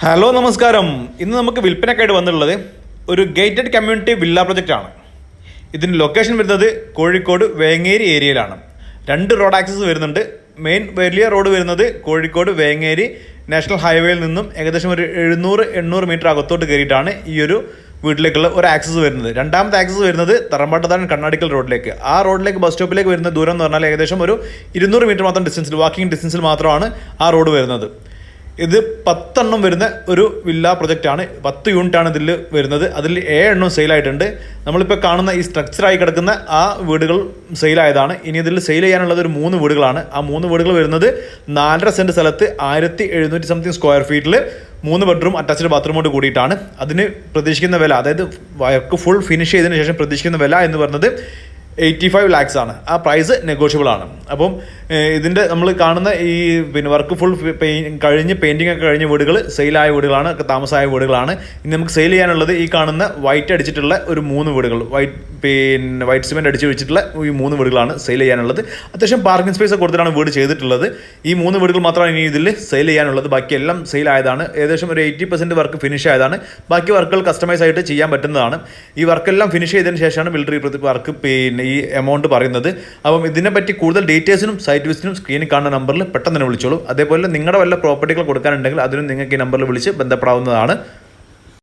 Hello നമസ്കാരം. ഇന്ന് നമുക്ക് വിൽപ്പനക്കായിട്ട് വന്നിട്ടുള്ളത് ഒരു ഗേറ്റഡ് കമ്മ്യൂണിറ്റി വില്ല പ്രൊജക്റ്റ് ആണ്. ഇതിന്റെ ലൊക്കേഷൻ വരുന്നത് കോഴിക്കോട് വേങ്ങേരി ഏരിയയിലാണ്. രണ്ട് റോഡ് ആക്സസ് വരുന്നുണ്ട്. മെയിൻ വലിയ റോഡ് വരുന്നത് കോഴിക്കോട് വേങ്ങേരി. നാഷണൽ ഹൈവേയിൽ നിന്നും ഏകദേശം ഒരു എഴുന്നൂറ് എണ്ണൂറ് മീറ്റർ അകത്തോട്ട് കയറിയിട്ടാണ് ഈ ഒരു വീട്ടിലേക്കുള്ള ഒരു ആക്സസ് വരുന്നത്. രണ്ടാമത്തെ ആക്സസ് വരുന്നത് തറമ്പാട്ടത്താൻ കണ്ണാടിക്കൽ റോഡിലേക്ക് ആ റോഡിലേക്ക് ബസ് സ്റ്റോപ്പിലേക്ക് വരുന്ന ദൂരം എന്ന് പറഞ്ഞാൽ ഏകദേശം ഒരു ഇരുന്നൂറ് മീറ്റർ മാത്രം ഡിസ്റ്റൻസിൽ വാക്കിംഗ് ഡിസ്റ്റൻസിൽ മാത്രമാണ് ആ റോഡ് വരുന്നത്. ഇത് പത്തെണ്ണം വരുന്ന ഒരു വില്ല പ്രൊജക്റ്റ് ആണ് പത്ത് യൂണിറ്റ് ആണ് ഇതിൽ വരുന്നത്. അതിൽ ഏഴെണ്ണം സെയിലായിട്ടുണ്ട്. നമ്മളിപ്പോൾ കാണുന്ന ഈ സ്ട്രക്ചറായി കിടക്കുന്ന ആ വീടുകൾ സെയിലായതാണ്. ഇനി ഇതിൽ സെയിൽ ചെയ്യാനുള്ളത് ഒരു മൂന്ന് വീടുകളാണ്. ആ മൂന്ന് വീടുകൾ വരുന്നത് നാലര സെന്റ് സ്ഥലത്ത് ആയിരത്തി എഴുന്നൂറ്റി സംതിങ് സ്ക്വയർ ഫീറ്റിൽ മൂന്ന് ബെഡ്റൂം അറ്റാച്ച്ഡ് ബാത്റൂമോട് കൂടിയിട്ടാണ്. അതിന് പ്രതീക്ഷിക്കുന്ന വില അതായത് വർക്ക് ഫുൾ ഫിനിഷ് ചെയ്തതിന് ശേഷം പ്രതീക്ഷിക്കുന്ന വില എന്ന് പറയുന്നത് എയ്റ്റി ഫൈവ് ലാക്സ് ആണ്. ആ പ്രൈസ് നെഗോഷ്യബിൾ ആണ്. അപ്പം ഇതിന്റെ നമ്മൾ കാണുന്ന ഈ പിന്നെ വർക്ക് ഫുൾ പെയിൻ കഴിഞ്ഞ് പെയിന്റിംഗ് ഒക്കെ കഴിഞ്ഞ വീടുകൾ സെയിലായ വീടുകളാണ് താമസമായ വീടുകളാണ്. ഇനി നമുക്ക് സെയിൽ ചെയ്യാനുള്ളത് ഈ കാണുന്ന വൈറ്റ് അടിച്ചിട്ടുള്ള ഒരു മൂന്ന് വീടുകൾ. വൈറ്റ് പിന്നെ വൈറ്റ് സിമെന്റ് അടിച്ച് വെച്ചിട്ടുള്ള ഈ മൂന്ന് വീടുകളാണ് സെയിൽ ചെയ്യാനുള്ളത്. അത്യാവശ്യം പാർക്കിംഗ് സ്പേസ് കൊടുത്തിട്ടാണ് വീട് ചെയ്തിട്ടുള്ളത്. ഈ മൂന്ന് വീടുകൾ മാത്രമാണ് ഇനി ഇതിൽ സെയിൽ ചെയ്യാനുള്ളത്. ബാക്കിയെല്ലാം സെയിൽ ആയതാണ്. ഏകദേശം ഒരു എയ്റ്റി പെർസെന്റ് വർക്ക് ഫിനിഷ് ആയതാണ്. ബാക്കി വർക്കുകൾ കസ്റ്റമൈസ് ആയിട്ട് ചെയ്യാൻ പറ്റുന്നതാണ്. ഈ വർക്കെല്ലാം ഫിനിഷ് ചെയ്തതിന് ശേഷമാണ് മിലിറ്ററി വർക്ക് പിന്നെ ഈ എമൗണ്ട് പറയുന്നത്. അപ്പം ഇതിനെപ്പറ്റി കൂടുതൽ ഡീറ്റെയിൽസിനും സൈറ്റ് വിസിറ്റിനും സ്ക്രീനിൽ കാണുന്ന നമ്പറിൽ പെട്ടെന്ന് തന്നെ വിളിച്ചോളൂ. അതേപോലെ നിങ്ങളുടെ വല്ല പ്രോപ്പർട്ടികൾ കൊടുക്കാനുണ്ടെങ്കിൽ അതിനും നിങ്ങൾക്ക് ഈ നമ്പറിൽ വിളിച്ച് ബന്ധപ്പെടാവുന്നതാണ്.